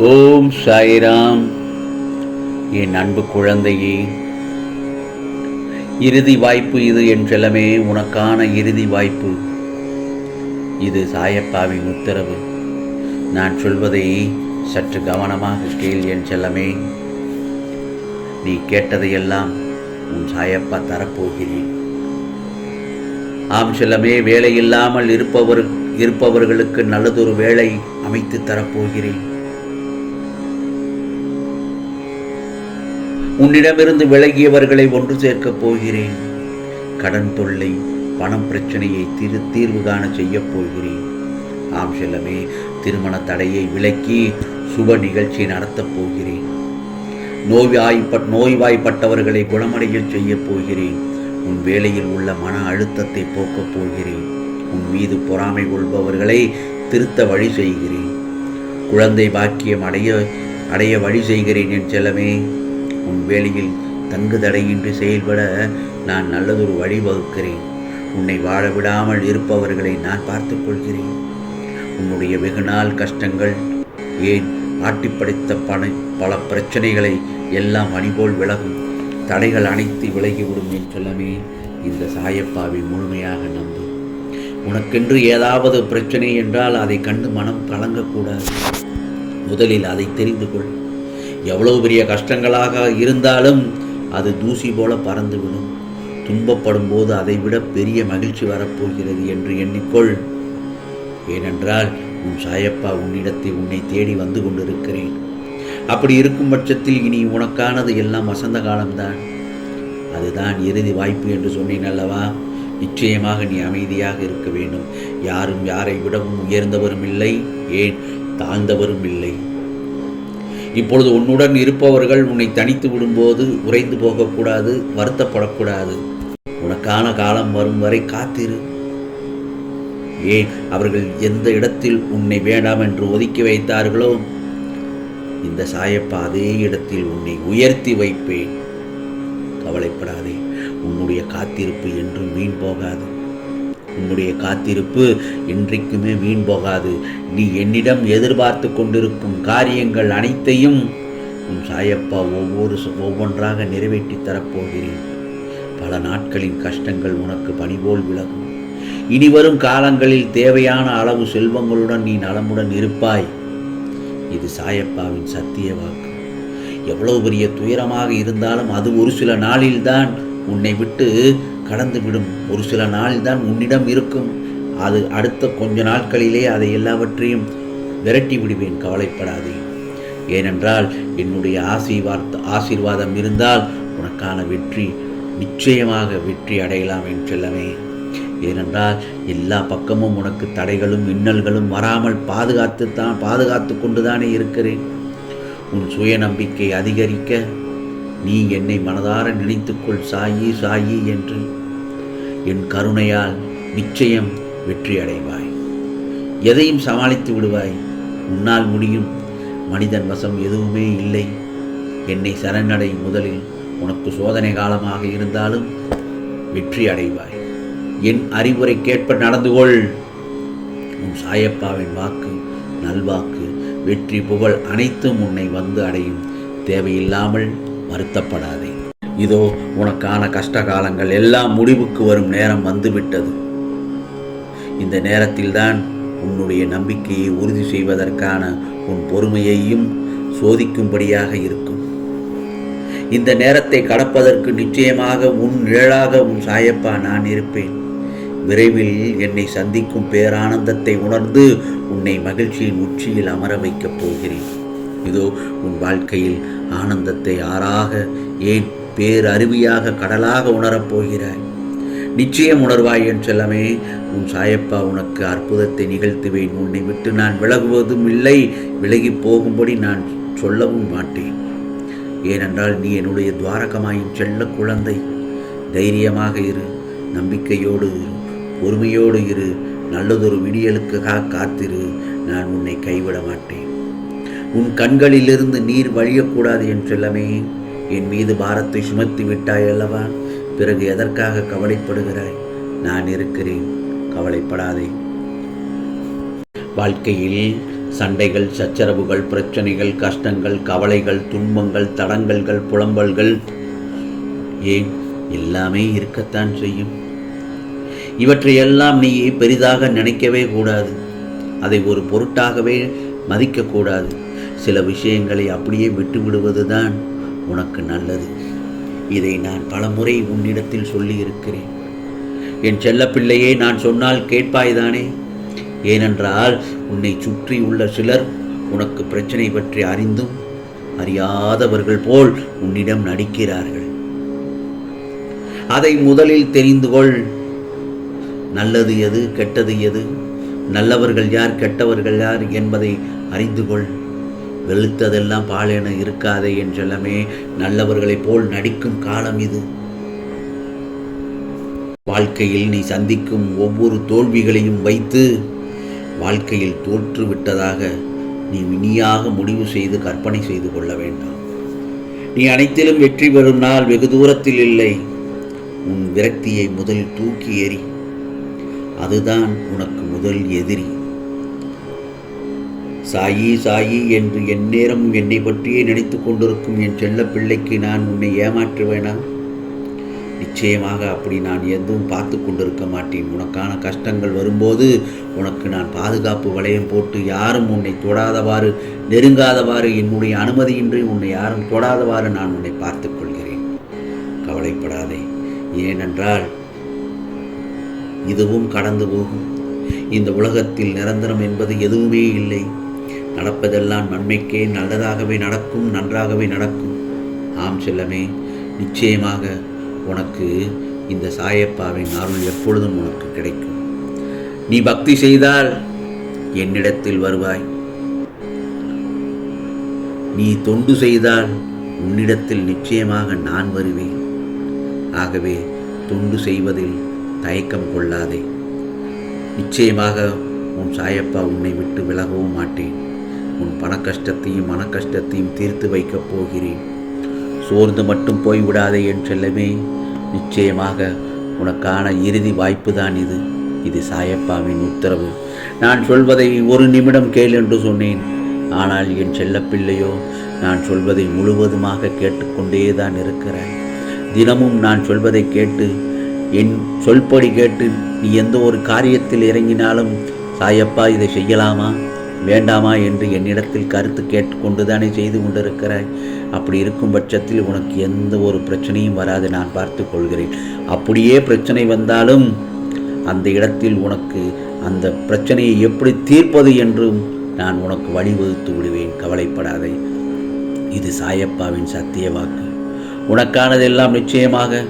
ஓம் சாய்ராம். என் அன்பு குழந்தையே இறுதி வாய்ப்பு இது என் செல்லமே உனக்கான இறுதி வாய்ப்பு. இது சாயப்பாவின் உத்தரவு. நான் சொல்வதை சற்று கவனமாக கேள் என் செல்லமே நீ கேட்டதையெல்லாம் உன் சாயப்பா தரப்போகிறேன். ஆம் செல்லமே வேலை இல்லாமல் இருப்பவர் இருப்பவர்களுக்கு நல்லதொரு வேலை அமைத்து தரப்போகிறேன். உன்னிடமிருந்து விலகியவர்களை ஒன்று சேர்க்கப் போகிறேன். கடன் தொல்லை பணம் பிரச்சனையை திரு தீர்வு காண செய்யப் போகிறேன். ஆம் செல்லமே திருமண தடையை விலக்கி சுப நிகழ்ச்சி நடத்தப் போகிறேன். நோய்வாய்ப்பட் நோய்வாய்ப்பட்டவர்களை குணமடையச் செய்யப் போகிறேன். உன் வேலையில் உள்ள மன அழுத்தத்தை போக்கப் போகிறேன். உன் மீது பொறாமை கொள்பவர்களை திருத்த வழி செய்கிறேன். குழந்தை பாக்கியம் அடைய அடைய வழி செய்கிறேன் என் செல்லமே. உன் வேலையில் தங்கு தடையின்றி செயல்பட நான் நல்லதொரு வழி வகுக்கிறேன். உன்னை வாழ விடாமல் இருப்பவர்களை நான் பார்த்துக் கொள்கிறேன். உன்னுடைய வெகுநாள் கஷ்டங்கள் ஏன் ஆட்டிப்படைத்த பண பல பிரச்சனைகளை எல்லாம் அணிபோல் விலகும். தடைகள் அனைத்து விலகிவிடும் என்றெல்லாமே இந்த சாயப்பாவை முழுமையாக நம்பு. உனக்கென்று ஏதாவது பிரச்சனை என்றால் அதை கண்டு மனம் கலங்கக்கூடாது. முதலில் அதை தெரிந்து கொள். எவ்வளவு பெரிய கஷ்டங்களாக இருந்தாலும் அது தூசி போல பறந்துவிடும். துன்பப்படும் போது அதைவிட பெரிய மகிழ்ச்சி வரப்போகிறது என்று எண்ணிக்கொள். ஏனென்றால் உன் சாயப்பா உன்னிடத்தை உன்னை தேடி வந்து கொண்டிருக்கிறேன். அப்படி இருக்கும் பட்சத்தில் இனி உனக்கானது எல்லாம் வசந்த காலம்தான். அதுதான் இறுதி வாய்ப்பு என்று சொன்னேன் அல்லவா? நிச்சயமாக நீ அமைதியாக இருக்க வேண்டும். யாரும் யாரை விடவும் உயர்ந்தவரும் இல்லை ஏன் தாழ்ந்தவரும் இல்லை. இப்பொழுது உன்னுடன் இருப்பவர்கள் உன்னை தனித்து விடும்போது உறைந்து போகக்கூடாது வருத்தப்படக்கூடாது. உனக்கான காலம் வரும் வரை காத்திரு. ஏன்? அவர்கள் எந்த இடத்தில் உன்னை வேண்டாம் என்று ஒதுக்கி வைத்தார்களோ இந்த சாயப்பா அதே இடத்தில் உன்னை உயர்த்தி வைப்பேன். கவலைப்படாதே. உன்னுடைய காத்திருப்பு என்றும் வீண் போகாது. உன்னுடைய காத்திருப்பு என்றைக்குமே வீண் போகாது. நீ என்னிடம் எதிர்பார்த்து கொண்டிருக்கும் காரியங்கள் அனைத்தையும் உன் சாயப்பா ஒவ்வொரு ஒவ்வொன்றாக நிறைவேற்றி தரப்போகிறேன். பல நாட்களின் கஷ்டங்கள் உனக்கு பணிபோல் விலகும். இனி வரும் காலங்களில் தேவையான அளவு செல்வங்களுடன் நீ நலமுடன் இருப்பாய். இது சாயப்பாவின் சத்திய வாக்கு. எவ்வளவு பெரிய துயரமாக இருந்தாலும் அது ஒரு சில நாளில்தான் உன்னை விட்டு கடந்துவிடும். ஒரு சில நாள்தான் உன்னிடம் இருக்கும். அது அடுத்த கொஞ்ச நாட்களிலே அதை எல்லாவற்றையும் விரட்டி விடுவேன் கவலைப்படாதே. ஏனென்றால் என்னுடைய ஆசீர்வாத ஆசீர்வாதம் இருந்தால் உனக்கான வெற்றி நிச்சயமாக வெற்றி அடையலாம் என் செல்லமே. ஏனென்றால் எல்லா பக்கமும் உனக்கு தடைகளும் மின்னல்களும் வராமல் பாதுகாத்து தான் பாதுகாத்து கொண்டுதானே இருக்கிறேன். உன் சுயநம்பிக்கை அதிகரிக்க நீ என்னை மனதார நினைத்துக்கொள் சாயி சாயி என்று. என் கருணையால் நிச்சயம் வெற்றி அடைவாய். எதையும் சமாளித்து விடுவாய். உன்னால் முடியும். மனிதன் வசம் எதுவுமே இல்லை. என்னை சரணடை முதலில். உனக்கு சோதனை காலமாக இருந்தாலும் வெற்றி அடைவாய். என் அறிவுரை கேட்ப நடந்து கொள் உன் சாயப்பாவின் வாக்கு நல்வாக்கு வெற்றி புகழ் அனைத்தும் உன்னை வந்து அடையும். தேவையில்லாமல் வருத்தப்படாதே. இதோ உனக்கான கஷ்ட காலங்கள் எல்லாம் முடிவுக்கு வரும் நேரம் வந்துவிட்டது. இந்த நேரத்தில்தான் உன்னுடைய நம்பிக்கையை உறுதி செய்வதற்கான உன் பொறுமையையும் சோதிக்கும்படியாக இருக்கும். இந்த நேரத்தை கடப்பதற்கு நிச்சயமாக உன் நிழலாக உன் சாயப்பா நான் இருப்பேன். விரைவில் என்னை சந்திக்கும் பேரானந்தத்தை உணர்ந்து உன்னை மகிழ்ச்சியின் உச்சியில் அமர வைக்கப் போகிறேன். இதோ உன் வாழ்க்கையில் ஆனந்தத்தை ஆறாக ஏன் பேரருவியாக கடலாக உணரப் போகிறாய்? நிச்சயம் உணர்வாய் என் செல்லமே உன் சாயப்பா உனக்கு அற்புதத்தை நிகழ்த்துவேன். உன்னை விட்டு நான் விலகுவதும் இல்லை விலகி போகும்படி நான் சொல்லவும் மாட்டேன். ஏனென்றால் நீ என்னுடைய துவாரகமாயின் செல்ல குழந்தை. தைரியமாக இரு நம்பிக்கையோடு இரு பொறுமையோடு இரு நல்லதொரு விடியலுக்காக காத்திரு. நான் உன்னை கைவிட மாட்டேன். உன் கண்களிலிருந்து நீர் வழியக்கூடாது என்றெல்லாமே என் மீது பாரத்தை சுமத்தி விட்டாய் அல்லவா? பிறகு எதற்காக கவலைப்படுகிறாய்? நான் இருக்கிறேன். கவலைப்படாதே. வாழ்க்கையில் சண்டைகள் சச்சரவுகள் பிரச்சனைகள் கஷ்டங்கள் கவலைகள் துன்பங்கள் தடங்கல்கள் புலம்பல்கள் ஏன் எல்லாமே இருக்கத்தான் செய்யும்? இவற்றையெல்லாம் நீ பெரிதாக நினைக்கவே கூடாது. அதை ஒரு பொருட்டாகவே மதிக்கக்கூடாது. சில விஷயங்களை அப்படியே விட்டுவிடுவதுதான் உனக்கு நல்லது. இதை நான் பலமுறை உன்னிடத்தில் சொல்லியிருக்கிறேன். என் செல்லப்பிள்ளையே நான் சொன்னால் கேட்பாய்தானே? ஏனென்றால் உன்னை சுற்றி உள்ள சிலர் உனக்கு பிரச்சனை பற்றி அறிந்தும் அறியாதவர்கள் போல் உன்னிடம் நடிக்கிறார்கள். அதை முதலில் தெரிந்து கொள். நல்லது எது கெட்டது எது நல்லவர்கள் யார் கெட்டவர்கள் யார் என்பதை அறிந்து கொள். வெளுத்ததெல்லாம் பாலென இருக்காதே என் செல்லமே. நல்லவர்களைப் போல் நடிக்கும் காலம் இது. வாழ்க்கையில் நீ சந்திக்கும் ஒவ்வொரு தோல்விகளையும் வைத்து வாழ்க்கையில் தோற்று விட்டதாக நீ வினியாக முடிவு செய்து கற்பனை செய்து கொள்ள வேண்டாம். நீ அனைத்திலும் வெற்றி பெறும் நாள் வெகு தூரத்தில் இல்லை. உன் விரக்தியை முதலில் தூக்கி எறி அதுதான் உனக்கு முதல் எதிரி. சாயி சாயி என்று எந்நேரம் என்னை பற்றியே நினைத்து கொண்டிருக்கும் என் செல்ல பிள்ளைக்கு நான் உன்னை ஏமாற்றுவேனா? நிச்சயமாக அப்படி நான் எதுவும் பார்த்து கொண்டிருக்க மாட்டேன். உனக்கான கஷ்டங்கள் வரும்போது உனக்கு நான் பாதுகாப்பு வளையம் போட்டு யாரும் உன்னை தொடாதவாறு நெருங்காதவாறு என்னுடைய அனுமதியின்றி உன்னை யாரும் தொடாதவாறு நான் உன்னை பார்த்து கொள்கிறேன். கவலைப்படாதே. ஏனென்றால் இதுவும் கடந்து போகும். இந்த உலகத்தில் நிரந்தரம் என்பது எதுவுமே இல்லை. நடப்பதெல்லாம் நன்மைக்கே நல்லதாகவே நடக்கும் நன்றாகவே நடக்கும். ஆம் செல்லமே நிச்சயமாக உனக்கு இந்த சாயப்பாவின் அருள் எப்பொழுதும் உனக்கு கிடைக்கும். நீ பக்தி செய்தால் என்னிடத்தில் வருவாய். நீ தொண்டு செய்தால் உன்னிடத்தில் நிச்சயமாக நான் வருவேன். ஆகவே தொண்டு செய்வதில் தயக்கம் கொள்ளாதே. நிச்சயமாக உன் சாயப்பா உன்னை விட்டு விலகவும் மாட்டேன். உன் பணக்கஷ்டத்தையும் மனக்கஷ்டத்தையும் தீர்த்து வைக்கப் போகிறேன். சோர்ந்து மட்டும் போய்விடாதே என் செல்லமே. நிச்சயமாக உனக்கான இறுதி வாய்ப்பு தான் இது. இது சாயப்பாவின் உத்தரவு. நான் சொல்வதை ஒரு நிமிடம் கேள் என்று சொன்னேன். ஆனால் என் செல்லப்பிள்ளையோ நான் சொல்வதை முழுவதுமாக கேட்டுக்கொண்டே தான் இருக்கிறாய். தினமும் நான் சொல்வதை கேட்டு என் சொல்படி கேட்டு நீ எந்த ஒரு காரியத்தில் இறங்கினாலும் சாயப்பா இதை செய்யலாமா? வேண்டாமா என்று என்னிடத்தில் கருத்து கேட்டுக்கொண்டு தானே செய்து கொண்டிருக்கிறாய்? அப்படி இருக்கும் பட்சத்தில் உனக்கு எந்த ஒரு பிரச்சனையும் வராது நான் பார்த்து கொள்கிறேன். அப்படியே பிரச்சனை வந்தாலும் அந்த இடத்தில் உனக்கு அந்த பிரச்சனையை எப்படி தீர்ப்பது என்றும் நான் உனக்கு வழிவகுத்து விடுவேன். கவலைப்படாதே. இது சாயப்பாவின் சத்திய வாக்கு. உனக்கானதெல்லாம் நிச்சயமாக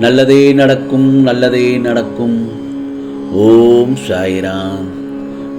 நல்லதே நடக்கும் நல்லதே நடக்கும். ஓம் சாய்ராம்.